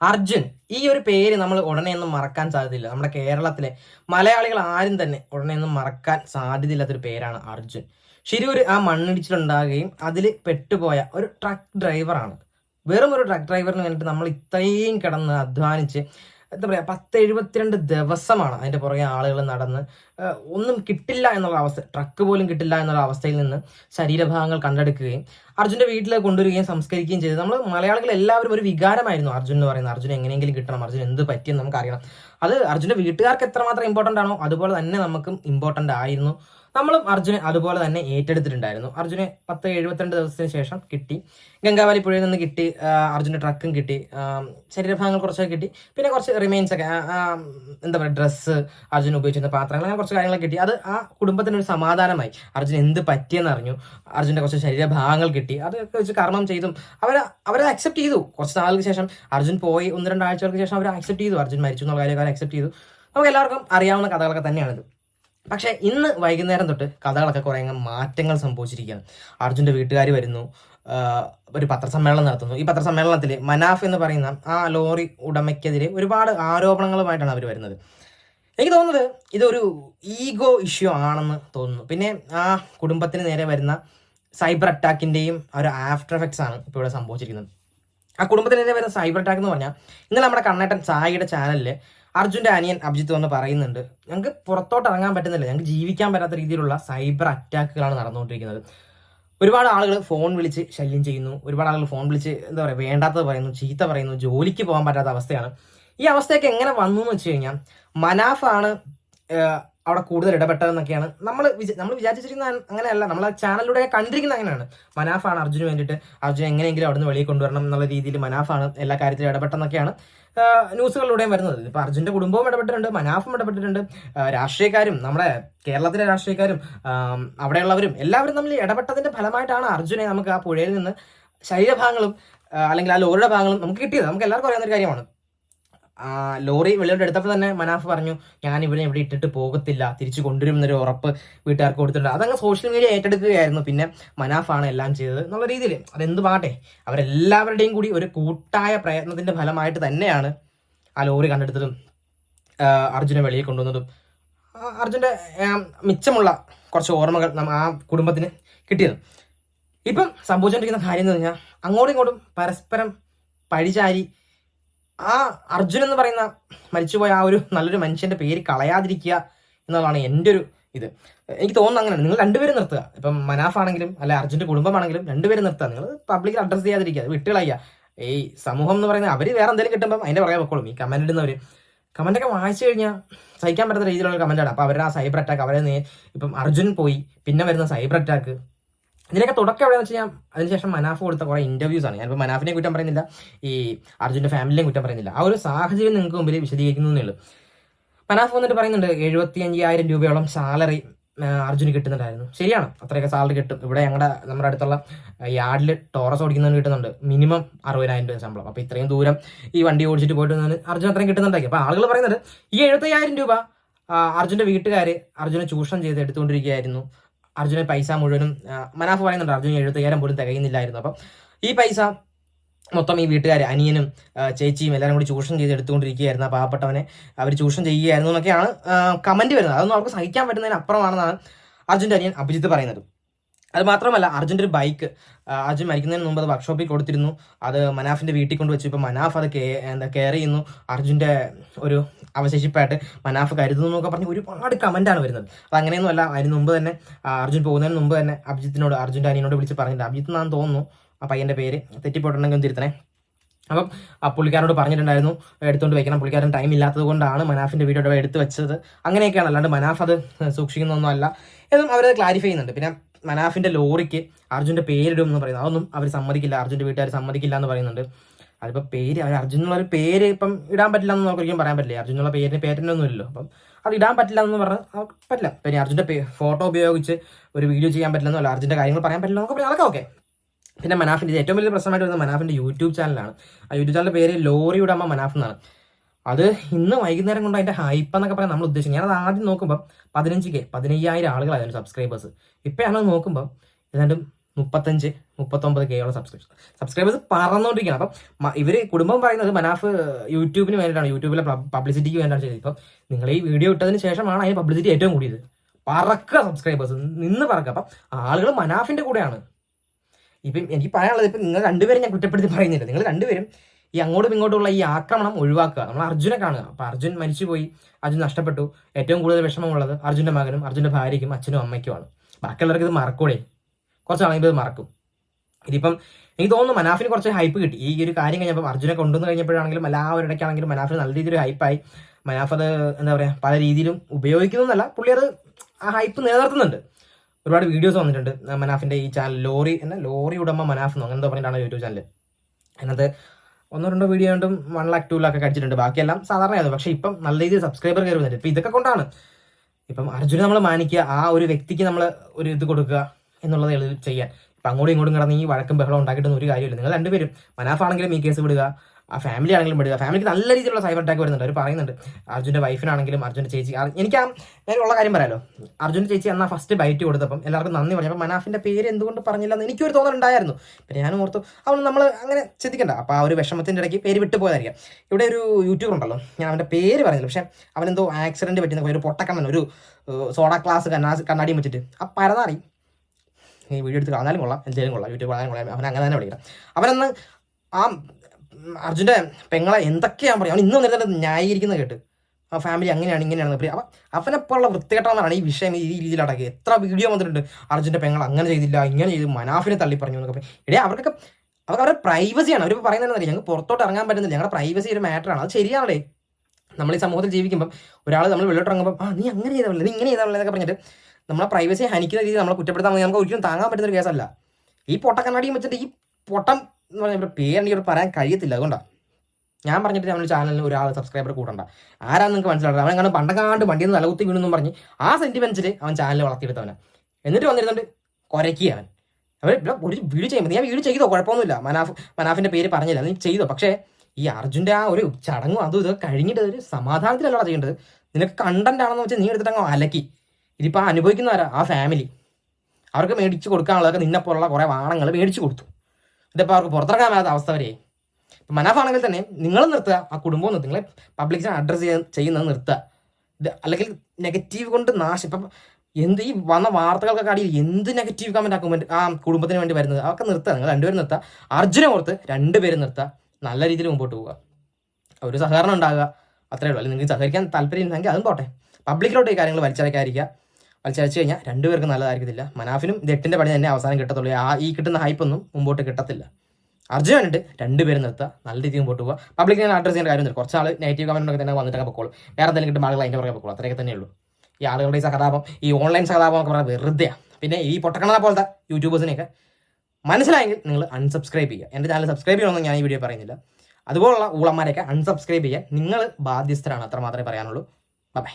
അർജുൻ ഈ ഒരു പേര് നമ്മൾ ഉടനെ ഒന്നും മറക്കാൻ സാധ്യതയില്ല. നമ്മുടെ കേരളത്തിലെ മലയാളികൾ ആരും തന്നെ ഉടനെ ഒന്നും മറക്കാൻ സാധ്യതയില്ലാത്തൊരു പേരാണ് അർജുൻ. ശരിയൊരു ആ മണ്ണിടിച്ചിലുണ്ടാകുകയും അതിൽ പെട്ടുപോയ ഒരു ട്രക്ക് ഡ്രൈവറാണ് വെറും ഒരു ട്രക്ക് ഡ്രൈവറിന് വേണ്ടിയിട്ട് നമ്മൾ ഇത്രയും കിടന്ന് അധ്വാനിച്ച് എന്താ പറയുക പത്ത് എഴുപത്തിരണ്ട് ദിവസമാണ് അതിന്റെ പുറകെ ആളുകൾ നടന്ന് ഒന്നും കിട്ടില്ല എന്നുള്ള അവസ്ഥ ട്രക്ക് പോലും കിട്ടില്ല എന്നുള്ള അവസ്ഥയിൽ നിന്ന് ശരീരഭാഗങ്ങൾ കണ്ടെടുക്കുകയും അർജുന്റെ വീട്ടിൽ കൊണ്ടുവരികയും സംസ്കരിക്കുകയും ചെയ്തു. നമ്മൾ മലയാളികൾ എല്ലാവരും ഒരു വികാരമായിരുന്നു അർജുൻ എന്ന് പറയുന്നത്. അർജുൻ എങ്ങനെയെങ്കിലും കിട്ടണം അർജുൻ എന്ത് പറ്റിയെന്ന് നമുക്കറിയണം. അത് അർജുന്റെ വീട്ടുകാർക്ക് എത്രമാത്രം ഇമ്പോർട്ടന്റ് ആണോ അതുപോലെ തന്നെ നമുക്കും ഇമ്പോർട്ടന്റ് ആയിരുന്നു. നമ്മളും അർജുനെ അതുപോലെ തന്നെ ഏറ്റെടുത്തിട്ടുണ്ടായിരുന്നു. അർജുനെ പത്ത് എഴുപത്തിരണ്ട് ദിവസത്തിന് ശേഷം കിട്ടി. ഗംഗാവാലി പുഴയിൽ നിന്ന് കിട്ടി അർജുന്റെ ട്രക്കും കിട്ടി. ശരീരഭാഗങ്ങൾ കുറച്ചൊക്കെ കിട്ടി. പിന്നെ കുറച്ച് റിമൈൻസ് ഒക്കെ എന്താ പറയുക ഡ്രസ്സ് അർജുൻ ഉപയോഗിച്ചിരുന്ന പാത്രങ്ങൾ അങ്ങനെ കുറച്ച് കാര്യങ്ങൾ കിട്ടി. അത് ആ കുടുംബത്തിന് ഒരു സമാധാനമായി. അർജുൻ എന്ത് പറ്റിയെന്ന് അറിഞ്ഞു. അർജുന്റെ കുറച്ച് ശരീരഭാഗങ്ങൾ കിട്ടി. അതൊക്കെ വെച്ച് കർമ്മം ചെയ്തും. അവർ അവരത് അക്സെപ്റ്റ് ചെയ്തു. കുറച്ച് നാളുകൾക്ക് ശേഷം അർജുൻ പോയി. ഒന്ന് രണ്ടാഴ്ചകൾക്ക് ശേഷം അവർ അക്സെപ്റ്റ് ചെയ്തു. അർജുൻ മരിച്ചു എന്നുള്ള കാര്യമൊക്കെ അവർ അക്സെപ്റ്റ് ചെയ്തു. നമുക്ക് എല്ലാവർക്കും അറിയാവുന്ന കഥകളൊക്കെ തന്നെയാണിത്. പക്ഷേ ഇന്ന് വൈകുന്നേരം തൊട്ട് കഥകളൊക്കെ കുറേ മാറ്റങ്ങൾ സംഭവിച്ചിരിക്കുകയാണ്. അർജുന്റെ വീട്ടുകാർ വരുന്നു. ഒരു പത്രസമ്മേളനം നടത്തുന്നു. ഈ പത്രസമ്മേളനത്തിൽ മനാഫ് എന്ന് പറയുന്ന ആ ലോറി ഉടമയ്ക്കെതിരെ ഒരുപാട് ആരോപണങ്ങളുമായിട്ടാണ് അവർ വരുന്നത്. എനിക്ക് തോന്നുന്നത് ഇതൊരു ഈഗോ ഇഷ്യൂ ആണെന്ന് തോന്നുന്നു. പിന്നെ ആ കുടുംബത്തിന് നേരെ വരുന്ന സൈബർ അറ്റാക്കിന്റെയും ഒരു ആഫ്റ്റർ എഫക്ട്സ് ആണ് ഇപ്പോൾ ഇവിടെ സംഭവിച്ചിരിക്കുന്നത്. ആ കുടുംബത്തിന് നേരെ വരുന്ന സൈബർ അറ്റാക്ക് എന്ന് പറഞ്ഞാൽ ഇന്നലെ നമ്മുടെ കണ്ണേട്ടൻ സായിയുടെ ചാനലിൽ അർജുന്റെ അനിയൻ അഭിജിത്ത് വന്ന് പറയുന്നുണ്ട് ഞങ്ങൾക്ക് പുറത്തോട്ട് ഇറങ്ങാൻ പറ്റുന്നില്ല. ഞങ്ങൾക്ക് ജീവിക്കാൻ പറ്റാത്ത രീതിയിലുള്ള സൈബർ അറ്റാക്കുകളാണ് നടന്നുകൊണ്ടിരിക്കുന്നത്. ഒരുപാട് ആളുകൾ ഫോൺ വിളിച്ച് ശല്യം ചെയ്യുന്നു. ഒരുപാട് ആളുകൾ ഫോൺ വിളിച്ച് എന്താ പറയുക വേണ്ടാത്തത് പറയുന്നു ചീത്ത പറയുന്നു ജോലിക്ക് പോകാൻ പറ്റാത്ത അവസ്ഥയാണ്. ഈ അവസ്ഥയൊക്കെ എങ്ങനെ വന്നു എന്ന് വെച്ച് കഴിഞ്ഞാൽ മനാഫാണ് അവിടെ കൂടുതൽ ഇടപെട്ടതെന്നൊക്കെയാണ് നമ്മൾ നമ്മൾ വിചാരിച്ചിരിക്കുന്ന അങ്ങനെയല്ല. നമ്മൾ ആ ചാനലിലൂടെ കണ്ടിരിക്കുന്ന അങ്ങനെയാണ്. മനാഫാണ് അർജുന് വേണ്ടിയിട്ട് അർജുൻ എങ്ങനെയെങ്കിലും അവിടുന്ന് വെളിയിൽ കൊണ്ടുവരണം എന്നുള്ള രീതിയിൽ മനാഫാണ് എല്ലാ കാര്യത്തിലും ഇടപെട്ടെന്നൊക്കെയാണ് ന്യൂസുകളിലൂടെയും വരുന്നത്. ഇപ്പോൾ അർജുന്റെ കുടുംബവും ഇടപെട്ടിട്ടുണ്ട് മനാഫും ഇടപെട്ടിട്ടുണ്ട്. രാഷ്ട്രീയക്കാരും നമ്മുടെ കേരളത്തിലെ രാഷ്ട്രീയക്കാരും അവിടെയുള്ളവരും എല്ലാവരും തമ്മിൽ ഇടപെട്ടതിന്റെ ഫലമായിട്ടാണ് അർജുനെ നമുക്ക് ആ പുഴയിൽ നിന്ന് ശരീരഭാഗങ്ങളും അല്ലെങ്കിൽ ആ ലോറിയുടെ ഭാഗങ്ങളും നമുക്ക് കിട്ടിയത്. നമുക്ക് എല്ലാവർക്കും അറിയാവുന്ന ഒരു കാര്യമാണ്. ലോറി വെളിയോട്ട് എടുത്തപ്പോൾ തന്നെ മനാഫ് പറഞ്ഞു ഞാൻ ഇവരെ ഇവിടെ ഇട്ടിട്ട് പോകത്തില്ല. തിരിച്ചു കൊണ്ടുവരും എന്നൊരു ഉറപ്പ് വീട്ടുകാർക്ക് കൊടുത്തിട്ടുണ്ട്. അതങ്ങ് സോഷ്യൽ മീഡിയ ഏറ്റെടുക്കുകയായിരുന്നു. പിന്നെ മനാഫാണ് എല്ലാം ചെയ്തത് എന്നുള്ള രീതിയിൽ. അതെന്ത് പാട്ടെ അവരെല്ലാവരുടെയും കൂടി ഒരു കൂട്ടായ പ്രയത്നത്തിന്റെ ഫലമായിട്ട് തന്നെയാണ് ആ ലോറി കണ്ടെടുത്തതും അർജുനെ വെളിയിൽ കൊണ്ടുവന്നതും. അർജുന്റെ മിച്ചമുള്ള കുറച്ച് ഓർമ്മകൾ ആ കുടുംബത്തിന് കിട്ടിയത്. ഇപ്പം സംഭവിച്ചുകൊണ്ടിരിക്കുന്ന കാര്യം എന്ന് പറഞ്ഞാൽ അങ്ങോട്ടും ഇങ്ങോട്ടും പരസ്പരം പഴിചാരി ആ അർജുൻ എന്ന് പറയുന്ന മരിച്ചുപോയ ആ ഒരു നല്ലൊരു മനുഷ്യന്റെ പേര് കളയാതിരിക്കുക എന്നുള്ളതാണ് എന്റെ ഒരു ഇത്. എനിക്ക് തോന്നുന്നു അങ്ങനെയാണ്. നിങ്ങൾ രണ്ടുപേരും നിർത്തുക. ഇപ്പം മനാഫ് ആണെങ്കിലും അല്ലെ അർജുന്റെ കുടുംബമാണെങ്കിലും രണ്ടുപേരും നിർത്തുക. നിങ്ങൾ പബ്ലിക്കിൽ അഡ്രസ് ചെയ്യാതിരിക്കുക. വിട്ടുകളയുക ഈ സമൂഹം എന്ന് പറയുന്നത് അവർ വേറെ എന്തെങ്കിലും കിട്ടുമ്പോൾ അതിന്റെ പുറകെ പൊക്കോളും ഈ കമന്റ് ഇടുന്നവർ കമന്റൊക്കെ വായിച്ചു കഴിഞ്ഞാൽ സഹിക്കാൻ പറ്റാത്ത രീതിയിലുള്ള കമന്റാണ് അപ്പോൾ അവരുടെ ആ സൈബർ അറ്റാക്ക് അവരെ ഇപ്പം അർജുൻ പോയി. പിന്നെ വരുന്ന സൈബർ അറ്റാക്ക് ഇതിനൊക്കെ തുടക്കം എവിടെയെന്ന് വെച്ച് കഴിഞ്ഞാൽ അതിനുശേഷം മനാഫ് കൊടുത്ത കുറേ ഇന്റർവ്യൂസ് ആണ്. ഞാനിപ്പോൾ മനാഫിനെ കുറ്റം പറയുന്നില്ല ഈ അർജുന്റെ ഫാമിലിയെയും കുറ്റം പറയുന്നില്ല. ആ ഒരു സാഹചര്യം നിങ്ങൾക്ക് മുമ്പിൽ വിശദീകരിക്കുന്നു ഉള്ളൂ. മനാഫ് വന്നിട്ട് പറയുന്നുണ്ട് എഴുപത്തി അഞ്ചായിരം രൂപയോളം സാലറി അർജുന് കിട്ടുന്നുണ്ടായിരുന്നു. ശരിയാണ് അത്രയൊക്കെ സാലറി കിട്ടും. ഇവിടെ ഞങ്ങളുടെ നമ്മുടെ അടുത്തുള്ള യാർഡിൽ ടോറസ് ഓടിക്കുന്നതിന് കിട്ടുന്നുണ്ട്. മിനിമം അറുപതിനായിരം രൂപ ശമ്പളം. അപ്പോൾ ഇത്രയും ദൂരം ഈ വണ്ടി ഓടിച്ചിട്ട് പോയിട്ട് അർജുൻ അത്രയും കിട്ടുന്നുണ്ടാക്കി അപ്പോൾ ആളുകൾ പറയുന്നത് ഈ എഴുപത്തയ്യായിരം രൂപ അർജുന്റെ വീട്ടുകാർ അർജുനെ ചൂഷണം ചെയ്ത് എടുത്തുകൊണ്ടിരിക്കുകയായിരുന്നു. അർജുനെ പൈസ മുഴുവനും മനാഫ് പറയുന്നുണ്ട് അർജുനെ എഴുപത്തയ്യായിരം പോലും തികയുന്നില്ലായിരുന്നു. അപ്പം ഈ പൈസ മൊത്തം ഈ വീട്ടുകാർ അനിയനും ചേച്ചിയും എല്ലാവരും കൂടി ചൂഷണം ചെയ്ത് എടുത്തുകൊണ്ടിരിക്കുകയായിരുന്നു. ആ പാവപ്പെട്ടവനെ അവർ ചൂഷണം ചെയ്യുകയായിരുന്നു എന്നൊക്കെയാണ് കമന്റ് വരുന്നത്. അതൊന്നും അവർക്ക് സഹിക്കാൻ പറ്റുന്നതിന് അപ്പുറമാണെന്നാണ് അർജുന്റെ അനിയൻ അഭിജിത്ത് പറയുന്നത്. അത് മാത്രമല്ല അർജുന്റെ ഒരു ബൈക്ക് അർജുൻ മരിക്കുന്നതിന് മുമ്പ് അത് വർക്ക്ഷോപ്പിൽ കൊടുത്തിരുന്നു. അത് മനാഫിന്റെ വീട്ടിൽ കൊണ്ടുവച്ചു ഇപ്പം മനാഫ് അത് കേ എന്താ കെയർ ചെയ്യുന്നു. അർജുന്റെ ഒരു അവശേഷിപ്പായിട്ട് മനാഫ് കരുതുന്നു എന്നൊക്കെ പറഞ്ഞ് ഒരുപാട് കമന്റാണ് വരുന്നത്. അത് അങ്ങനെയൊന്നും അല്ല അതിന് മുമ്പ് തന്നെ അർജുൻ പോകുന്നതിന് മുമ്പ് തന്നെ അഭിജിത്തിനോട് അർജുന്റെ അനിയനോട് വിളിച്ച് പറഞ്ഞിട്ടുണ്ട്. അഭിജിത്ത് എന്നാന്ന് തോന്നുന്നു ആ പയ്യന്റെ പേര് തെറ്റിപ്പോയിട്ടുണ്ടെങ്കിൽ തിരുത്തണേ. അപ്പം പുള്ളിക്കാരനോട് പറഞ്ഞിട്ടുണ്ടായിരുന്നു എടുത്തുകൊണ്ട് വെക്കണം. പുള്ളിക്കാരൻ ടൈം ഇല്ലാത്തത് കൊണ്ടാണ് മനാഫിന്റെ വീഡിയോ എടുത്തു വെച്ചത്. അങ്ങനെയൊക്കെയാണ്. അല്ലാണ്ട് മനാഫ് അത് സൂക്ഷിക്കുന്നൊന്നും അല്ല എന്നും അവരത് ക്ലാരിഫൈ ചെയ്യുന്നുണ്ട്. പിന്നെ മനാഫിന്റെ ലോറിക്ക് അർജുന്റെ പേരിടും എന്ന് പറയുന്നത് അതൊന്നും അവർ സമ്മതിക്കില്ല. അർജുന്റെ വീട്ടുകാർ സമ്മതിക്കില്ല എന്ന് പറയുന്നുണ്ട്. അതിപ്പോൾ പേര് അവർ അർജുൻ എന്നുള്ള ഒരു പേര് ഇപ്പം ഇടാൻ പറ്റില്ല എന്ന് നമുക്ക് ഒരിക്കലും പറയാൻ പറ്റില്ല. അർജുൻ എന്നുള്ള പേരിന് ഒന്നും ഇല്ലല്ലോ അപ്പം അത് ഇടാൻ പറ്റില്ല എന്ന് പറഞ്ഞാൽ പറ്റില്ല. പിന്നെ അർജുന്റെ ഫോട്ടോ ഉപയോഗിച്ച് ഒരു വീഡിയോ ചെയ്യാൻ പറ്റില്ല എന്നല്ല. അർജുന്റെ കാര്യങ്ങൾ പറയാൻ പറ്റില്ല എന്നൊക്കെ പറയാം അതൊക്കെ ഓക്കെ പിന്നെ മനാഫിന്റെ ഏറ്റവും വലിയ പ്രശ്നമായിട്ട് വരുന്നത് മനാഫിന്റെ യൂട്യൂബ് ചാനലാണ്. ആ യൂട്യൂബ് ചാനലിന്റെ പേര് ലോറിയുടെ അമ്മ മനാഫ് എന്നാണ്. അത് ഇന്ന് വൈകുന്നേരം കൊണ്ട് അതിന്റെ ഹൈപ്പ് എന്നൊക്കെ പറയാൻ നമ്മൾ ഉദ്ദേശിക്കും ഞാനത് ആദ്യം നോക്കുമ്പോൾ പതിനഞ്ച് കെ പതിനയ്യായിരം ആളുകളായിരുന്നു സബ്സ്ക്രൈബേഴ്സ് ഇപ്പം ഞാനത് നോക്കുമ്പോൾ ഏതാണ്ട് മുപ്പത്തഞ്ച് മുപ്പത്തൊമ്പത് കെ ഉള്ള സബ്സ്ക്രിപ്ഷൻ സബ്സ്ക്രൈബേഴ്സ് പറന്നുകൊണ്ടിരിക്കുകയാണ് അപ്പം ഇവർ കുടുംബം പറയുന്നത് മനാഫ് യൂട്യൂബിന് വേണ്ടിയിട്ടാണ്. യൂട്യൂബിലെ പബ്ലിസിറ്റിക്ക് വേണ്ടിയിട്ടാണ് ചെയ്തത്. ഇപ്പം നിങ്ങൾ ഈ വീഡിയോ ഇട്ടതിന് ശേഷമാണ് അതിന് പബ്ലിസിറ്റി ഏറ്റവും കൂടിയത്. പറക്കുക സബ്സ്ക്രൈബേഴ്സ് നിന്ന് പറക്കുക. അപ്പം ആളുകൾ മനാഫിന്റെ കൂടെയാണ്. ഇപ്പം എനിക്ക് പറയാനുള്ളത് ഇപ്പം നിങ്ങൾ രണ്ടുപേരും ഞാൻ കുറ്റപ്പെടുത്തി പറയുന്നില്ല. നിങ്ങൾ രണ്ടുപേരും ഈ അങ്ങോട്ടും ഇങ്ങോട്ടുമുള്ള ഈ ആക്രമണം ഒഴിവാക്കുക. നമ്മൾ അർജുനെ കാണുക. അപ്പൊ അർജുൻ മരിച്ചുപോയി. അർജുൻ നഷ്ടപ്പെട്ടു. ഏറ്റവും കൂടുതൽ വിഷമമുള്ളത് അർജുന്റെ മകനും അർജുന്റെ ഭാര്യയ്ക്കും അച്ഛനും അമ്മയ്ക്കുമാണ്. ബാക്കിയുള്ളവർക്ക് ഇത് മറക്കൂടെ? കുറച്ച് ആണെങ്കിൽ ഇത് മറക്കും. ഇതിപ്പം എനിക്ക് തോന്നുന്നു മനാഫിന് കുറച്ച് ഹൈപ്പ് കിട്ടി. ഈ ഒരു കാര്യം കഴിഞ്ഞപ്പോൾ അർജുനെ കൊണ്ടുവന്ന് കഴിഞ്ഞപ്പോഴാണെങ്കിലും എല്ലാ ഇടയ്ക്കാണെങ്കിലും മനാഫിന് നല്ല രീതിയിൽ ഹൈപ്പായി മനാഫ് അത് എന്താ പറയുക പല രീതിയിലും ഉപയോഗിക്കുന്നതല്ല. പുള്ളി അത് ആ ഹൈപ്പ് നിലനിർത്തുന്നുണ്ട്. ഒരുപാട് വീഡിയോസ് വന്നിട്ടുണ്ട്. ആ മനാഫിന്റെ ഈ ചാനൽ ലോറി എന്നാ ലോറി ഉടമ മനാഫ് എന്നോ അങ്ങനെ എന്തോ പറഞ്ഞിട്ടാണ് യൂട്യൂബ് ചാനൽ അതിനകത്ത് ഒന്നോ രണ്ടോ വീഡിയോ കൊണ്ടും വൺ ലാക്ക് ടു ലാക്ക് ഒക്കെ അടിച്ചിട്ടുണ്ട്. ബാക്കിയെല്ലാം സാധാരണയായിരുന്നു പക്ഷേ ഇപ്പം നല്ല രീതിയിൽ സബ്സ്ക്രൈബർ കയറി വന്നിട്ട് ഇപ്പം ഇതൊക്കെ കൊണ്ടാണ്. ഇപ്പം അർജുനെ നമ്മൾ മാനിക്കുക ആ ഒരു വ്യക്തിക്ക് നമ്മൾ ഒരു ഇത് കൊടുക്കുക എന്നുള്ളത് ചെയ്യാൻ. ഇപ്പം അങ്ങോട്ടും ഇങ്ങോട്ടും കിടന്ന് ഈ വഴക്കും ബഹളം ഉണ്ടാക്കിയിട്ടൊന്നും ഒരു കാര്യമില്ല നിങ്ങൾ രണ്ടുപേരും മനാഫാണെങ്കിലും ഈ കേസ് വിടുക. ആ ഫാമിലി ആണെങ്കിലും പെടുക ഫാമിലിക്ക് നല്ല രീതിയിലുള്ള സൈബർ അറ്റാക്ക് വരുന്നുണ്ട്. അവർ പറയുന്നുണ്ട്. അർജുന്റെ വൈഫിനാണെങ്കിലും അർജുന്റെ ചേച്ചി. എനിക്ക് ആ ഉള്ള കാര്യം പറയാലോ. അർജുന്റെ ചേച്ചി എന്നാൽ ഫസ്റ്റ് ബൈറ്റ് കൊടുത്തപ്പം എല്ലാവർക്കും നന്ദി പറഞ്ഞു. അപ്പം മനാഫിന്റെ പേര് എന്തുകൊണ്ട് പറഞ്ഞില്ല എന്ന് എനിക്കൊരു തോന്നലുണ്ടായിരുന്നു പിന്നെ ഞാൻ ഓർത്തു അവൻ നമ്മൾ അങ്ങനെ ചിന്തിക്കണ്ട. അപ്പോൾ ആ ഒരു വിഷമത്തിന്റെ ഇടയ്ക്ക് പേര് വിട്ടു പോയതായിരിക്കാം. ഇവിടെ ഒരു യൂട്യൂബർ ഉണ്ടല്ലോ. ഞാൻ അവന്റെ പേര് പറഞ്ഞില്ല പക്ഷേ അവനെന്തോ ആക്സിഡന്റ് പറ്റുന്ന ഒരു പൊട്ടക്കണ്ണൻ ഒരു സോഡ ക്ലാസ് കണ്ണാ കണ്ണാടി വെച്ചിട്ട് ആ പരതാറി. ഈ വീഡിയോ എടുത്ത് കാണാനും കൊള്ളാം എന്തെങ്കിലും കൊള്ളാം. യൂട്യൂബ് കാണാനും കൊള്ളാം. അവൻ അങ്ങനെ തന്നെ വിളിക്കണം. അവനന്ന് ആ അർജുന്റെ പെങ്ങളെ എന്തൊക്കെയാണ് പറയുക അവൻ ഇന്നും നേരത്തെ ന്യായീകരിക്കുന്നത് കേട്ട്. ആ ഫാമിലി അങ്ങനെയാണ് ഇങ്ങനെയാണ് പറയും. അപ്പം അവനെപ്പോലുള്ള വൃത്തികെട്ടവനാണ് ഈ വിഷയം ഈ രീതിയിൽ അടക്കുക എത്ര വീഡിയോ വന്നിട്ടുണ്ട്. അർജുന്റെ പെങ്ങൾ അങ്ങനെ ചെയ്തില്ല ഇങ്ങനെ ചെയ്തു മനാഫിനെ തള്ളി പറഞ്ഞു എന്നൊക്കെ ഇടേ അവർക്കൊക്കെ അവർക്ക് അവരുടെ പ്രൈവസിയാണ് അവർ പറയുന്നത് ഞങ്ങൾക്ക് പുറത്തോട്ട് ഇറങ്ങാൻ പറ്റുന്നില്ല. ഞങ്ങളുടെ പ്രൈവസി ഒരു മാറ്ററാണ് അത് ശരിയാണല്ലേ നമ്മൾ ഈ സമൂഹത്തിൽ ജീവിക്കുമ്പം ഒരാൾ നമ്മൾ വെള്ളോട്ട് ഇറങ്ങുമ്പോൾ ആ നീ അങ്ങനെ ചെയ്താൽ നീ ഇങ്ങനെ ചെയ്താൽ എന്നൊക്കെ പറഞ്ഞിട്ട് നമ്മളെ പ്രൈവസി ഹനിക്കുന്ന രീതി നമ്മളെ കുറ്റപ്പെടുത്താൻ നമുക്ക് ഒരിക്കലും താങ്ങാൻ പറ്റുന്ന ഒരു കേസല്ല ഈ പൊട്ടക്കണ്ണാടിയും വെച്ചിട്ട് ഈ പൊട്ടം എന്ന് പറഞ്ഞ പേരെനിക്ക് ഇവിടെ പറയാൻ കഴിയത്തില്ല. അതുകൊണ്ടാണ് ഞാൻ പറഞ്ഞിട്ട് നമ്മുടെ ചാനലിന് ഒരാൾ സബ്സ്ക്രൈബർ കൂടണ്ട. ആരാന്ന് നിങ്ങൾക്ക് മനസ്സിലാവും അവൻ അങ്ങനെ പണ്ടക്കാണ്ട് വണ്ടിയിൽ നിന്ന് തലകുത്തി വീണെന്നും പറഞ്ഞ് ആ സെന്റിമെന്റ്സിൽ അവൻ ചാനൽ വളർത്തിയെടുത്തവനെ. എന്നിട്ട് വന്നിരുന്നുണ്ട് കുരയ്ക്കുക അവൻ. അവർ ഇവിടെ ഒരു വീഡിയോ ചെയ്യുമ്പോൾ ഞാൻ വീട് ചെയ്തോ? കുഴപ്പമൊന്നുമില്ല. മനാഫ് മനാഫിന്റെ പേര് പറഞ്ഞില്ല. നീ ചെയ്തോ? പക്ഷേ ഈ അർജുന്റെ ആ ഒരു ചടങ്ങും അതും ഇതൊക്കെ കഴിഞ്ഞിട്ട് ഒരു സമാധാനത്തിലല്ല ചെയ്യേണ്ടത്. നിനക്ക് കണ്ടന്റ് ആണെന്ന് വെച്ചാൽ നീ എടുത്തിട്ട് അങ്ങ് അലക്കി ഇതിപ്പോൾ അനുഭവിക്കുന്നവരാ അനുഭവിക്കുന്ന ആ ഫാമിലി അവർക്ക് മേടിച്ച് കൊടുക്കാനുള്ളതൊക്കെ നിന്നെ പോലുള്ള കുറേ വാണങ്ങൾ മേടിച്ച് കൊടുത്തു. ഇതിപ്പോൾ അവർക്ക് പുറത്തിറങ്ങാൻ മേലാത്ത അവസ്ഥ വരെ. മനാഫാണെങ്കിൽ തന്നെ നിങ്ങൾ നിർത്തുക ആ കുടുംബവും നിർത്തുക നിങ്ങളെ പബ്ലിക്സിനെ അഡ്രസ്സ് ചെയ്യാൻ ചെയ്യുന്നത് നിർത്തുക. ഇത് അല്ലെങ്കിൽ നെഗറ്റീവ് കൊണ്ട് നാശം. ഇപ്പം എന്ത് ഈ വന്ന വാർത്തകൾക്കൊക്കെ അടിയിൽ എന്ത് നെഗറ്റീവ് ആ കമന്റ് ആ കുടുംബത്തിന് വേണ്ടി വരുന്നത്? അതൊക്കെ നിർത്തുക. നിങ്ങൾ രണ്ടുപേരും നിർത്തുക. അർജുനെ ഓർത്ത് രണ്ടുപേരും നിർത്തുക. നല്ല രീതിയിൽ മുമ്പോട്ട് പോവുക. ഒരു സഹകരണം ഉണ്ടാകുക. അത്രേ ഉള്ളൂ. അല്ലെങ്കിൽ നിങ്ങൾക്ക് സഹകരിക്കാൻ താല്പര്യം ഉണ്ടെങ്കിൽ അതും പോട്ടെ. പബ്ലിക്കിലോട്ട് ഈ കാര്യങ്ങൾ വലിച്ചടച്ചു കഴിഞ്ഞാൽ രണ്ടുപേർക്കും നല്ലതായിരിക്കത്തില്ല. മനാഫിനും ഇത് എട്ടിന്റെ പണി തന്നെ അവസാനം കിട്ടത്തുള്ളൂ. ആ ഈ കിട്ടുന്ന ഹൈപ്പൊന്നും മുമ്പോട്ട് കിട്ടത്തില്ല. അർജുൻ വേണ്ടിട്ട് രണ്ടുപേരും നിർത്തുക നല്ല രീതിയിൽ മുമ്പോട്ട് പോകുക പബ്ലിക് ഞാൻ അഡ്രസ് ചെയ്യുന്ന കാര്യമൊന്നും കുറച്ച് ആൾ നെഗറ്റീവ് കമന്റ് ഒക്കെ തന്നെ വന്നിട്ടൊക്കെ പൊക്കോളും. വേറെ എന്തെങ്കിലും കിട്ടുമ്പോൾ ആളുകൾ അതിന്റെ പുറകെ പൊക്കോളും. അത്രയൊക്കെ തന്നെ ഉള്ളൂ. ഈ ആളുകളുടെ ഈ സഹതാപം ഈ ഓൺലൈൻ സഹതാപം ഒക്കെ പറഞ്ഞാൽ വെറുതെയാണ് പിന്നെ ഈ പൊട്ടക്കണ പോലത്തെ യൂട്യൂബേഴ്സിനെയൊക്കെ മനസ്സിലായെങ്കിൽ നിങ്ങൾ അൺസബ്സ്ക്രൈബ് ചെയ്യുക. എന്റെ ചാനൽ സബ്സ്ക്രൈബ് ചെയ്യണമെന്ന് ഞാൻ ഈ വീഡിയോ പറയുന്നില്ല. അതുപോലുള്ള ഊളന്മാരെയൊക്കെ അൺസബ്സ്ക്രൈബ് ചെയ്യാൻ നിങ്ങൾ ബാധ്യസ്ഥരാണ്. അത്ര മാത്രമേ പറയാനുള്ളൂ. ബൈ